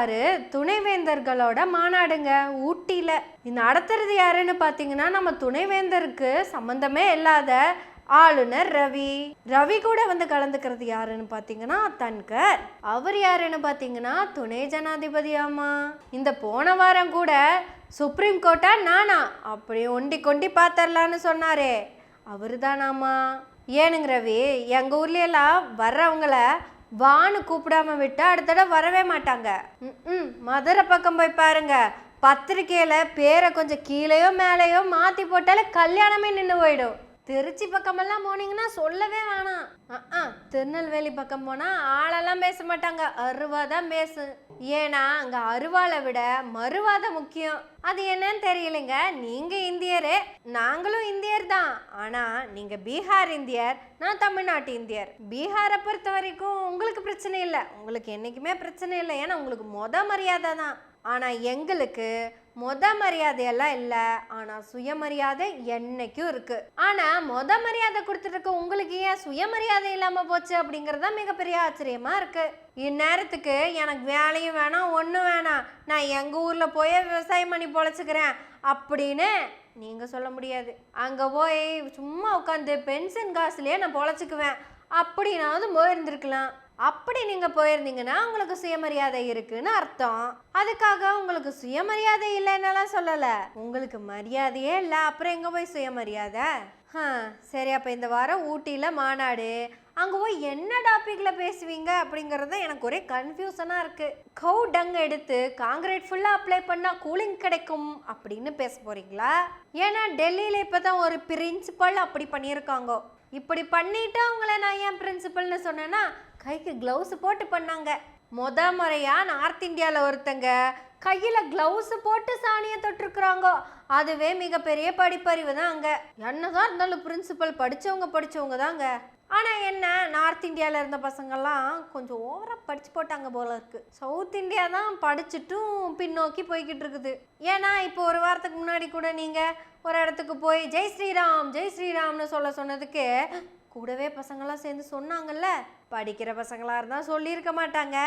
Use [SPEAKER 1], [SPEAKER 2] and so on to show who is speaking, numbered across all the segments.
[SPEAKER 1] நடத்துகிறாரு துணைவேந்தர்களோட மாநாடுங்க ஊட்டியில் நடத்துறது யாருன்னு பார்த்தீங்கன்னா நம்ம துணைவேந்தருக்கு சம்மந்தமே இல்லாத ஆளுநர் ரவி ரவி கூட வந்து கலந்துக்கிறது யாருன்னு பார்த்தீங்கன்னா தன்கர் அவர் யாருன்னு பார்த்தீங்கன்னா துணை ஜனாதிபதியாமா இந்த போன வாரம் கூட சுப்ரீம் கோர்ட்டா நானா அப்படி ஒண்டி கொண்டி பார்த்தர்லான்னு சொன்னாரே அவரு தானாமா ஏனுங்க ரவி எங்கள் ஊர்லெல்லாம் வர்றவங்களை வான்னு கூப்பிடாம விட்டால் அடுத்த தடவை வரவே மாட்டாங்க ம் மதுரை பக்கம் போய் பாருங்க பத்திரிக்கையில் பேரை கொஞ்சம் கீழேயோ மேலேயோ மாற்றி போட்டாலே கல்யாணமே நின்று போயிடும் திருச்சி பக்கமெல்லாம் போனீங்கன்னா சொல்லவே வேணாம் ஆ திருநெல்வேலி பக்கம் போனால் ஆளெல்லாம் பேச மாட்டாங்க அருவா தான் பேசு ஏன்னா அங்கே அருவாளை விட மறுவா தான் முக்கியம் அது என்னன்னு தெரியலைங்க நீங்கள் இந்தியரு நாங்களும் இந்தியர் தான் ஆனால் நீங்கள் பீகார் இந்தியர் நான் தமிழ்நாட்டு இந்தியர் பீகாரை பொறுத்த வரைக்கும் உங்களுக்கு பிரச்சனை இல்லை உங்களுக்கு என்றைக்குமே பிரச்சனை இல்லை ஏன்னா உங்களுக்கு மொத மரியாதை தான் ஆனால் எங்களுக்கு மொத மரியாதையெல்லாம் இல்லை ஆனால் சுயமரியாதை என்னைக்கும் இருக்குது ஆனால் மொத மரியாதை கொடுத்துட்டு உங்களுக்கு ஏன் சுயமரியாதை இல்லாமல் போச்சு அப்படிங்கிறது தான் மிகப்பெரிய ஆச்சரியமாக இருக்குது இந்நேரத்துக்கு எனக்கு வேலையும் வேணாம் ஒன்றும் வேணாம் நான் எங்கள் ஊரில் போய் விவசாயம் பண்ணி பொழைச்சிக்கிறேன் அப்படின்னு நீங்கள் சொல்ல முடியாது அங்கே போய் சும்மா உட்காந்து பென்ஷன் காசுலேயே நான் பொழைச்சுக்குவேன் அப்படின்னாவது போயிருந்திருக்கலாம் அப்படி நீங்கள் போயிருந்தீங்கன்னா உங்களுக்கு சுயமரியாதை இருக்குன்னு அர்த்தம் அதுக்காக உங்களுக்கு சுயமரியாதை இல்லைன்னெல்லாம் சொல்லலை உங்களுக்கு மரியாதையே இல்லை அப்புறம் எங்கே போய் சுயமரியாதை சரி அப்போ இந்த வாரம் ஊட்டியில் மாநாடு அங்கே போய் என்ன டாப்பிக்கில் பேசுவீங்க அப்படிங்கிறது எனக்கு ஒரே கன்ஃபியூசனாக இருக்குது கவு டங் எடுத்து காங்கிரீட் ஃபுல்லாக அப்ளை பண்ணால் கூலிங் கிடைக்கும் அப்படின்னு பேச போகிறீங்களா ஏன்னா டெல்லியில் இப்போ தான் ஒரு பிரின்சிபல் அப்படி பண்ணியிருக்காங்க இப்படி பண்ணிட்டு அவங்கள நான் ஏன் பிரின்சிபல்னு சொன்னேன்னா கைக்கு க்ளவுஸ் போட்டு பண்ணாங்க மொத முறையாக நார்த் இந்தியாவில் ஒருத்தங்க கையில் க்ளவுஸு போட்டு சாணியை தொட்டிருக்கிறாங்க அதுவே மிகப்பெரிய படிப்பறிவு தான் அங்கே என்னதான் இருந்தாலும் பிரின்சிபல் படித்தவங்க படித்தவங்க தாங்க ஆனால் என்ன நார்த் இந்தியாவில் இருந்த பசங்கள்லாம் கொஞ்சம் ஓவராக படித்து போட்டாங்க போல இருக்குது சவுத் இந்தியா தான் படிச்சுட்டும் பின்னோக்கி போய்கிட்டு இருக்குது ஏன்னா இப்போ ஒரு வாரத்துக்கு முன்னாடி கூட நீங்கள் ஒரு இடத்துக்கு போய் ஜெய் ஸ்ரீராம் ஜெய் ஸ்ரீராம்னு சொல்ல சொன்னதுக்கு கூடவே பசங்களாம் சேர்ந்து சொன்னாங்கல்ல படிக்கிற பசங்களாக இருந்தால் சொல்லியிருக்க மாட்டாங்க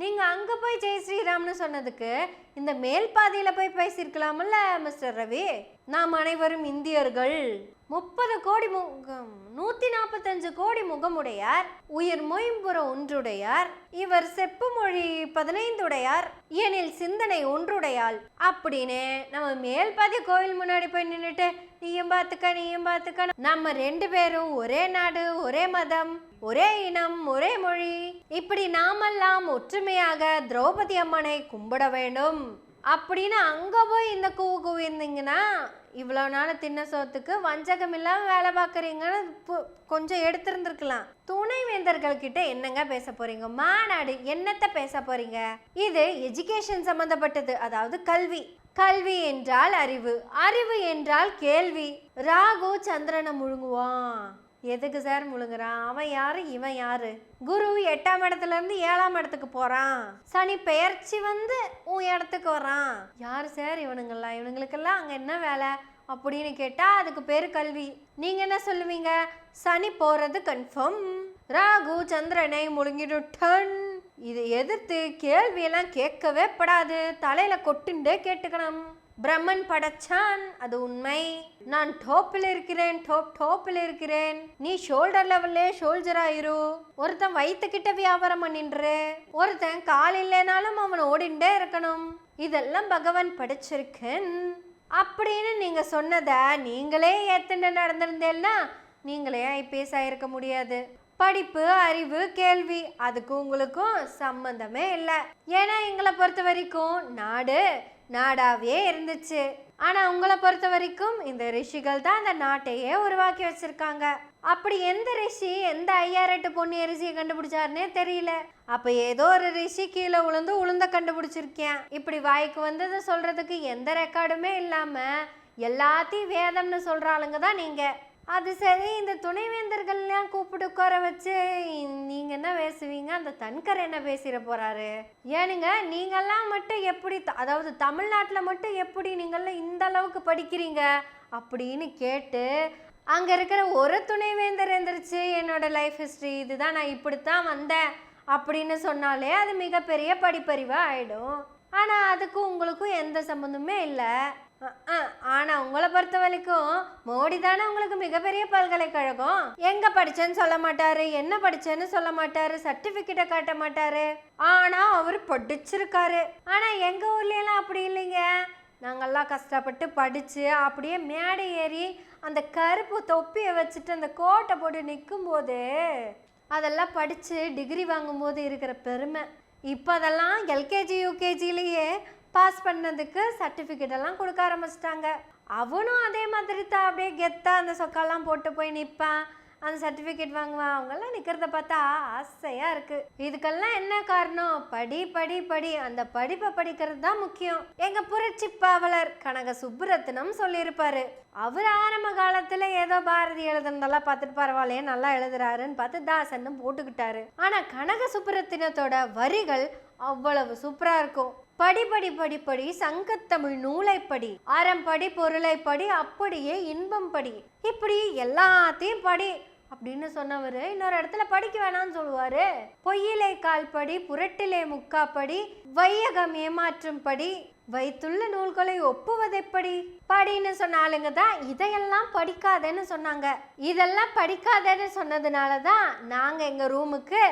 [SPEAKER 1] நீங்கள் அங்கே போய் ஜெய் ஸ்ரீராம்னு சொன்னதுக்கு இந்த மேல் பாதியில் போய் பேசியிருக்கலாம்ல மிஸ்டர் ரவி நாம் அனைவரும் இந்தியர்கள் முப்பது கோடி முகம் நூற்றி நாற்பத்தஞ்சு கோடி முகமுடையார் உயிர் மொயம்புற ஒன்றுடையார் இவர் செப்பு மொழி பதினைந்துடையார் எனில் சிந்தனை ஒன்றுடையால் அப்படின்னு நம்ம மேல்பாதி கோயில் முன்னாடி போய் நின்றுட்டு நீயும் பார்த்துக்க நீயும் பார்த்துக்க நம்ம ரெண்டு பேரும் ஒரே நாடு ஒரே மதம் ஒரே இனம் ஒரே மொழி இப்படி நாமெல்லாம் ஒற்றுமையாக திரௌபதி அம்மனை கும்பிட வேண்டும் அப்படின்னு அங்கே போய் இந்த கூவு கூவிருந்தீங்கன்னா இவ்வளோ நாள் தின்ன சோத்துக்கு வஞ்சகம் இல்லாமல் வேலை பார்க்குறீங்கன்னு கொஞ்சம் எடுத்திருந்துருக்கலாம் துணை கிட்ட என்னங்க பேச போகிறீங்க மாநாடு என்னத்தை பேச போகிறீங்க இது எஜுகேஷன் சம்மந்தப்பட்டது அதாவது கல்வி கல்வி என்றால் அறிவு அறிவு என்றால் கேள்வி ராகு சந்திரனை முழுங்குவான் எதுக்கு சார் முழுங்குறான் அவன் யாரு இவன் யாரு குரு எட்டாம் இடத்துல இருந்து ஏழாம் இடத்துக்கு போறான் சனி பெயர்ச்சி வந்து உன் இடத்துக்கு வரான் யாரு சார் இவனுங்கெல்லாம் இவனுங்களுக்கெல்லாம் அங்க என்ன வேலை அப்படின்னு கேட்டா அதுக்கு பேரு கல்வி நீங்க என்ன சொல்லுவீங்க சனி போறது கன்ஃபார்ம் ராகு சந்திரனை முழுங்கிடும் டன் இது எதிர்த்து கேள்வியெல்லாம் கேட்கவே படாது தலையில கொட்டுண்டே கேட்டுக்கணும் பிரம்மன் படைச்சான் அது உண்மை நான் டோப்பில் இருக்கிறேன் டோப் டோப்பில் இருக்கிறேன் நீ ஷோல்டர் லெவல்லே ஷோல்ஜரா ஆயிரு ஒருத்தன் வயிற்றுக்கிட்ட வியாபாரம் பண்ணின்று ஒருத்தன் கால் இல்லைனாலும் அவன் ஓடிண்டே இருக்கணும் இதெல்லாம் பகவான் படிச்சிருக்கேன் அப்படின்னு நீங்கள் சொன்னதை நீங்களே ஏத்துண்டு நடந்திருந்தேன்னா நீங்களே ஐபிஎஸ் ஆயிருக்க முடியாது படிப்பு அறிவு கேள்வி அதுக்கு உங்களுக்கும் சம்மந்தமே இல்லை ஏன்னா எங்களை பொறுத்த வரைக்கும் நாடு நாடாவே இருந்துச்சு ஆனால் உங்களை பொறுத்த வரைக்கும் இந்த ரிஷிகள் தான் அந்த நாட்டையே உருவாக்கி வச்சுருக்காங்க அப்படி எந்த ரிஷி எந்த ரெட்டு பொண்ணு அரிசியை கண்டுபிடிச்சாருன்னே தெரியல அப்போ ஏதோ ஒரு ரிஷி கீழே உளுந்து உளுந்த கண்டுபிடிச்சிருக்கேன் இப்படி வாய்க்கு வந்ததை சொல்கிறதுக்கு எந்த ரெக்கார்டுமே இல்லாமல் எல்லாத்தையும் வேதம்னு சொல்றாளுங்க தான் நீங்கள் அது சரி இந்த துணைவேந்தர்கள்லாம் கூப்பிட்டு உட்கார வச்சு நீங்கள் என்ன பேசுவீங்க அந்த தன்கர் என்ன பேசிட போகிறாரு ஏனுங்க நீங்கள்லாம் மட்டும் எப்படி அதாவது தமிழ்நாட்டில் மட்டும் எப்படி நீங்கள்லாம் இந்த அளவுக்கு படிக்கிறீங்க அப்படின்னு கேட்டு அங்கே இருக்கிற ஒரு துணைவேந்தர் எந்திரிச்சு என்னோட லைஃப் ஹிஸ்ட்ரி இதுதான் நான் இப்படித்தான் வந்தேன் அப்படின்னு சொன்னாலே அது மிகப்பெரிய படிப்பறிவாக ஆகிடும் ஆனால் அதுக்கும் உங்களுக்கும் எந்த சம்மந்தமே இல்லை ஆனால் உங்களை பொறுத்த வரைக்கும் மோடி தானே உங்களுக்கு மிகப்பெரிய பல்கலைக்கழகம் எங்கே படிச்சேன்னு சொல்ல மாட்டாரு என்ன படிச்சேன்னு சொல்ல மாட்டாரு சர்டிஃபிகேட்டை காட்ட மாட்டாரு ஆனால் அவர் படிச்சிருக்காரு ஆனால் எங்கள் ஊர்லலாம் அப்படி இல்லைங்க நாங்கள்லாம் கஷ்டப்பட்டு படித்து அப்படியே மேடை ஏறி அந்த கருப்பு தொப்பியை வச்சுட்டு அந்த கோட்டை போட்டு நிற்கும் போது அதெல்லாம் படித்து டிகிரி வாங்கும்போது இருக்கிற பெருமை இப்போ அதெல்லாம் எல்கேஜி யூகேஜிலேயே பாஸ் பண்ணதுக்கு சர்டிஃபிகேட் எல்லாம் கொடுக்க ஆரம்பிச்சிட்டாங்க அவனும் அதே மாதிரி தான் அப்படியே கெத்தாக அந்த சொக்காலாம் போட்டு போய் நிற்பான் அந்த சர்டிஃபிகேட் வாங்குவான் அவங்கெல்லாம் நிற்கிறத பார்த்தா ஆசையாக இருக்குது இதுக்கெல்லாம் என்ன காரணம் படி படி படி அந்த படிப்பை படிக்கிறது தான் முக்கியம் எங்கள் புரட்சி பாவலர் கனக சுப்புரத்னம் சொல்லியிருப்பாரு அவர் ஆரம்ப காலத்தில் ஏதோ பாரதி எழுதுனதெல்லாம் பார்த்துட்டு பரவாயில்லையே நல்லா எழுதுறாருன்னு பார்த்து தாசன்னு போட்டுக்கிட்டாரு ஆனால் கனக சுப்புரத்தினத்தோட வரிகள் அவ்வளவு சூப்பராக இருக்கும் படிப்படி படிப்படி சங்கத்தமிழ் நூலைப்படி அறம்படி பொருளைப்படி அப்படியே இன்பம் படி இப்படி எல்லாத்தையும் படி அப்படின்னு சொன்னவர் இன்னொரு இடத்துல படிக்க வேணாம்னு சொல்லுவாரு கால் கால்படி புரட்டிலே முக்காப்படி வையகம் ஏமாற்றும் படி வைத்துள்ள நூல்களை ஒப்புவதெப்படி படின்னு சொன்ன ஆளுங்க தான் இதையெல்லாம் படிக்காதேன்னு சொன்னாங்க இதெல்லாம் படிக்காதேன்னு சொன்னதுனால தான் நாங்கள் எங்கள் ரூமுக்கு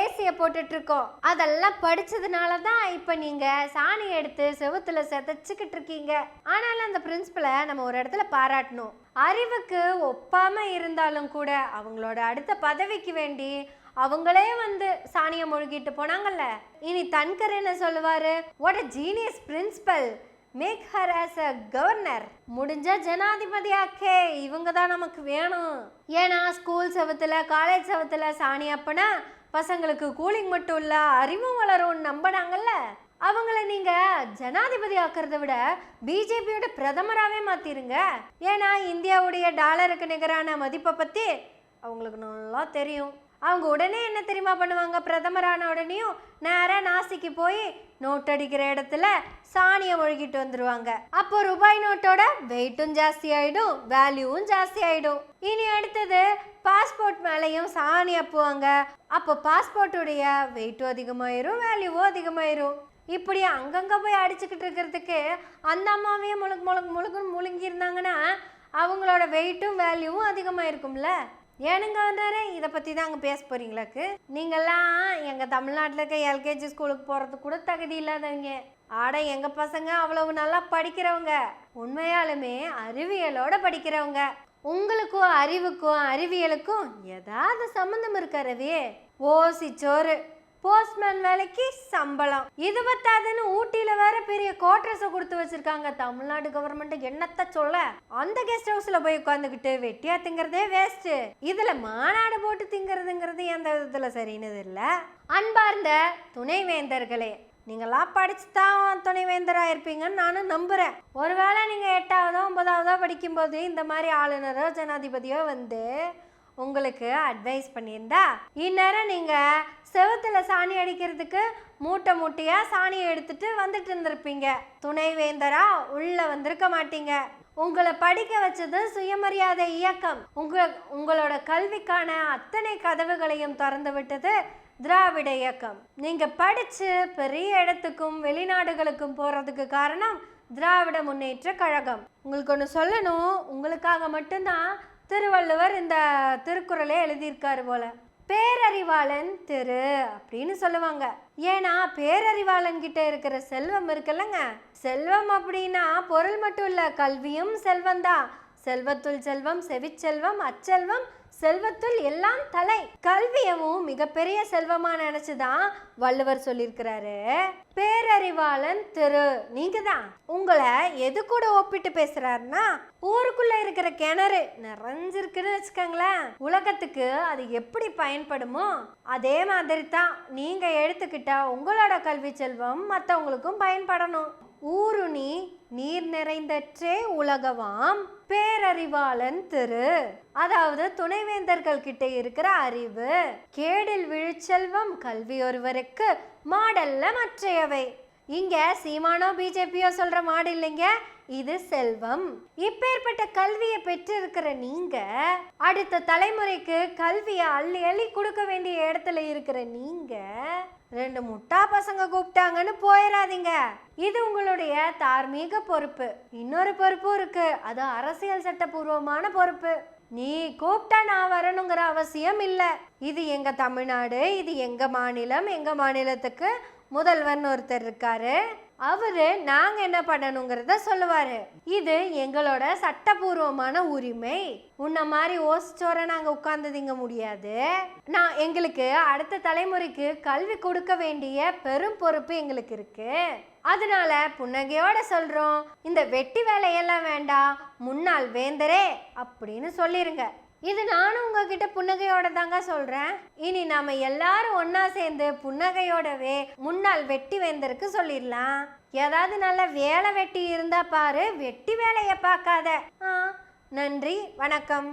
[SPEAKER 1] ஏசியை போட்டுட்ருக்கோம் அதெல்லாம் படித்ததுனால தான் இப்போ நீங்கள் சாணி எடுத்து செவுத்தில் செதைச்சிக்கிட்டு இருக்கீங்க ஆனாலும் அந்த பிரின்சிபலை நம்ம ஒரு இடத்துல பாராட்டணும் அறிவுக்கு ஒப்பாமல் இருந்தாலும் கூட அவங்களோட அடுத்த பதவிக்கு வேண்டி அவங்களே வந்து சாணியை முழுகிட்டு போனாங்கல்ல இனி தன்கர் என்ன சொல்லுவார் what genius principal make her as a governor முடிஞ்ச ஜனாதிபதியாக்கே இவங்க தான் நமக்கு வேணும் ஏன்னா ஸ்கூல் செவத்தில் காலேஜ் செவத்தில் சாணி அப்பனா பசங்களுக்கு கூலிங் மட்டும் இல்லை அறிவும் வளரும் நம்பினாங்கல்ல அவங்கள நீங்க ஜனாதிபதி ஆக்கிறத விட பிஜேபியோட பிரதமராகவே மாத்திருங்க ஏன்னா இந்தியாவுடைய டாலருக்கு நிகரான மதிப்பை பத்தி அவங்களுக்கு நல்லா தெரியும் அவங்க உடனே என்ன தெரியுமா பண்ணுவாங்க பிரதமரான உடனேயும் நேராக நாசிக்கு போய் நோட் அடிக்கிற இடத்துல சாணியை ஒழுகிட்டு வந்துடுவாங்க அப்போ ரூபாய் நோட்டோட வெயிட்டும் ஜாஸ்தி ஆகிடும் வேல்யூவும் ஜாஸ்தி ஆகிடும் இனி அடுத்தது பாஸ்போர்ட் மேலேயும் சாணி அப்புவாங்க அப்போ பாஸ்போர்ட்டுடைய வெயிட்டும் அதிகமாயிரும் வேல்யூவும் அதிகமாயிரும் இப்படி அங்கங்கே போய் அடிச்சுக்கிட்டு இருக்கிறதுக்கு அந்த அம்மாவையும் முழுக்கு முழுக்கு முழுக்குன்னு முழுங்கியிருந்தாங்கன்னா அவங்களோட வெயிட்டும் வேல்யூவும் அதிகமாக இருக்கும்ல வந்தாரே இதை பற்றி தான் அங்கே பேச போகிறீங்களாக்கு நீங்கள்லாம் எங்கள் தமிழ்நாட்டில் இருக்க எல்கேஜி ஸ்கூலுக்கு போகிறதுக்கு கூட தகுதி இல்லாதவங்க ஆட எங்கள் பசங்க அவ்வளவு நல்லா படிக்கிறவங்க உண்மையாலுமே அறிவியலோட படிக்கிறவங்க உங்களுக்கும் அறிவுக்கும் அறிவியலுக்கும் ஏதாவது சம்மந்தம் இருக்காரு ரவி ஓசி சோறு போஸ்ட்மேன் வேலைக்கு சம்பளம் இது பத்தாதுன்னு ஊட்டியில வேற பெரிய கோட்ரஸ் கொடுத்து வச்சிருக்காங்க தமிழ்நாடு கவர்மெண்ட் என்னத்த சொல்ல அந்த கெஸ்ட் ஹவுஸ்ல போய் உட்காந்துக்கிட்டு வெட்டியா திங்கறதே வேஸ்ட் இதுல மாநாடு போட்டு திங்கறதுங்கிறது எந்த விதத்துல சரினது இல்ல அன்பார்ந்த துணைவேந்தர்களே நீங்களாம் படிச்சுதான் தான் துணைவேந்தராக இருப்பீங்கன்னு நானும் நம்புகிறேன் ஒருவேளை நீங்கள் எட்டாவதோ ஒன்பதாவதோ படிக்கும்போது இந்த மாதிரி ஆளுநரோ ஜனாதிபதியோ வந்து உங்களுக்கு அட்வைஸ் பண்ணியிருந்தா இந்நேரம் நீங்கள் செவத்தில் சாணி அடிக்கிறதுக்கு மூட்டை மூட்டையாக சாணியை எடுத்துட்டு வந்துட்டு இருந்திருப்பீங்க துணைவேந்தரா உள்ளே வந்திருக்க மாட்டீங்க உங்களை படிக்க வச்சது சுயமரியாதை இயக்கம் உங்க உங்களோட கல்விக்கான அத்தனை கதவுகளையும் திறந்து விட்டது திராவிட இயக்கம் நீங்க படிச்சு பெரிய இடத்துக்கும் வெளிநாடுகளுக்கும் போறதுக்கு காரணம் திராவிட முன்னேற்ற கழகம் உங்களுக்கு ஒன்று சொல்லணும் உங்களுக்காக மட்டும்தான் திருவள்ளுவர் இந்த திருக்குறளே எழுதியிருக்காரு போல பேரறிவாளன் திரு அப்படின்னு சொல்லுவாங்க ஏன்னா பேரறிவாளன் கிட்ட இருக்கிற செல்வம் இருக்குல்லங்க செல்வம் அப்படின்னா பொருள் மட்டும் இல்லை கல்வியும் செல்வந்தான் செல்வத்துள் செல்வம் செவிச்செல்வம் அச்செல்வம் செல்வத்துள் எல்லாம் தலை கல்வியவும் மிகப்பெரிய செல்வமா நினைச்சுதான் வள்ளுவர் சொல்லியிருக்கிறாரு பேரறிவாளன் திரு நீங்க தான் உங்களை எது கூட ஒப்பிட்டு பேசுறாருன்னா ஊருக்குள்ள இருக்கிற கிணறு நிறைஞ்சிருக்குன்னு வச்சுக்கோங்களேன் உலகத்துக்கு அது எப்படி பயன்படுமோ அதே மாதிரி தான் நீங்க எடுத்துக்கிட்ட உங்களோட கல்வி செல்வம் மற்றவங்களுக்கும் பயன்படணும் ஊருணி நீர் நிறைந்தற்றே உலகவாம் பேரறிவாளன் திரு அதாவது துணைவேந்தர்கள் கிட்ட இருக்கிற அறிவு கேடில் விழுச்செல்வம் கல்வி ஒருவருக்கு மாடல்ல மற்றையவை இங்க சீமானோ பிஜேபியோ சொல்ற மாடு இல்லைங்க இது செல்வம் இப்பேற்பட்ட கல்வியை பெற்றிருக்கிற நீங்க அடுத்த தலைமுறைக்கு கல்வியை அள்ளி அள்ளி கொடுக்க வேண்டிய இடத்துல இருக்கிற நீங்க ரெண்டு முட்டா பசங்க கூப்பிட்டாங்கன்னு போயிடாதீங்க இது உங்களுடைய தார்மீக பொறுப்பு இன்னொரு பொறுப்பும் இருக்கு அது அரசியல் சட்டப்பூர்வமான பொறுப்பு நீ கூப்பிட்டா நான் வரணுங்கிற அவசியம் இல்லை இது எங்க தமிழ்நாடு இது எங்க மாநிலம் எங்க மாநிலத்துக்கு முதல்வர்னு ஒருத்தர் இருக்காரு அவர் நாங்கள் என்ன பண்ணணுங்கிறத சொல்லுவார் இது எங்களோட சட்டபூர்வமான உரிமை உன்னை மாதிரி ஓசிச்சோர நாங்கள் உட்கார்ந்ததுங்க முடியாது நான் எங்களுக்கு அடுத்த தலைமுறைக்கு கல்வி கொடுக்க வேண்டிய பெரும் பொறுப்பு எங்களுக்கு இருக்குது அதனால புன்னகையோட சொல்கிறோம் இந்த வெட்டி வேலையெல்லாம் வேண்டாம் முன்னாள் வேந்தரே அப்படின்னு சொல்லிருங்க இது நானும் உங்ககிட்ட புன்னகையோட தாங்க சொல்கிறேன் இனி நாம எல்லாரும் ஒன்றா சேர்ந்து புன்னகையோடவே முன்னால் வெட்டி வேந்தருக்கு சொல்லிடலாம் ஏதாவது நல்ல வேலை வெட்டி இருந்தால் பாரு வெட்டி வேலையை பார்க்காத நன்றி வணக்கம்